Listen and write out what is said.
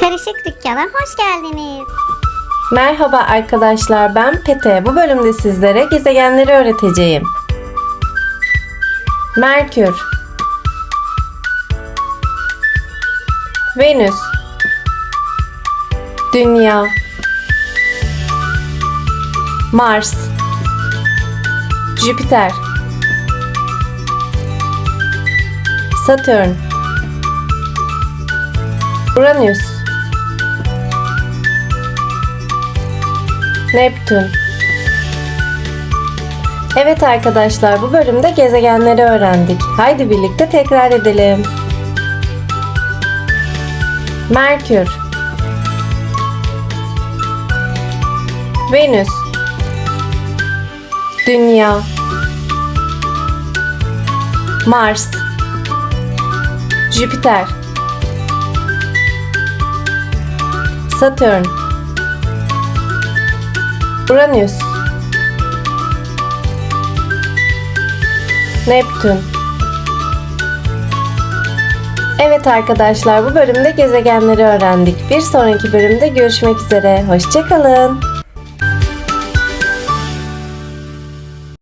Karışık Dükkana hoş geldiniz. Merhaba arkadaşlar ben Pete. Bu bölümde sizlere gezegenleri öğreteceğim. Merkür Venüs Dünya Mars Jüpiter Satürn Uranüs Neptün. Evet arkadaşlar bu bölümde gezegenleri öğrendik. Haydi birlikte tekrar edelim. Merkür. Venüs. Dünya. Mars. Jüpiter Satürn Uranüs Neptün Evet arkadaşlar bu bölümde gezegenleri öğrendik. Bir sonraki bölümde görüşmek üzere. Hoşçakalın.